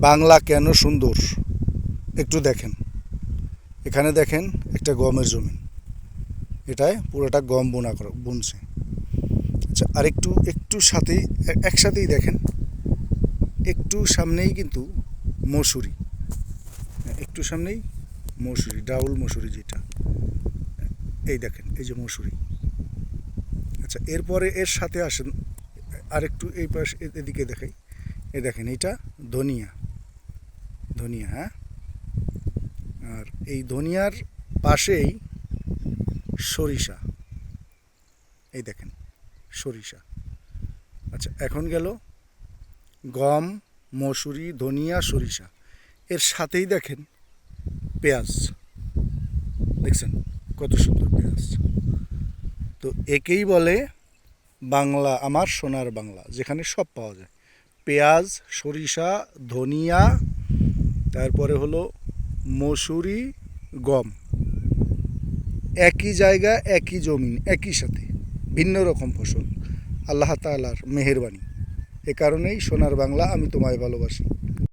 বাংলা কেন সুন্দর? একটু দেখেন। এখানে দেখেন একটা গমের জমি। এটায় পুরোটা গম বোনা করা, বুনছে। আচ্ছা আর একটু সাথেই একসাথেই দেখেন। একটু সামনেই কিন্তু মসুরি। একটু সামনেই মসুরি, ডাউল মসুরি যেটা। এই দেখেন, এই যে মসুরি। আচ্ছা এরপরে এর সাথে আসেন, আরেকটু এই পাশ এদিকে দেখাই। এই দেখেন, এটা ধনিয়া। ধনিয়া হ্যাঁ? আর এই ধনিয়ার পাশেই সরিষা। এই দেখেন, সরিষা। আচ্ছা এখন গেল গম, মসুরি, ধনিয়া, সরিষা। এর সাথেই দেখেন পেঁয়াজ। দেখছেন কত সুন্দর পেঁয়াজ। তো একেই বলে বাংলা, আমার সোনার বাংলা, যেখানে সব পাওয়া যায়। পেঁয়াজ, সরিষা, ধনিয়া তারপরে হলো মসুরি, গম। একই জায়গা, একই জমিন, একই সাথে, ভিন্ন রকম ফসল। আল্লাহ তালার মেহরবানি। এ কারণেই সোনার বাংলা আমি তোমায় ভালোবাসি।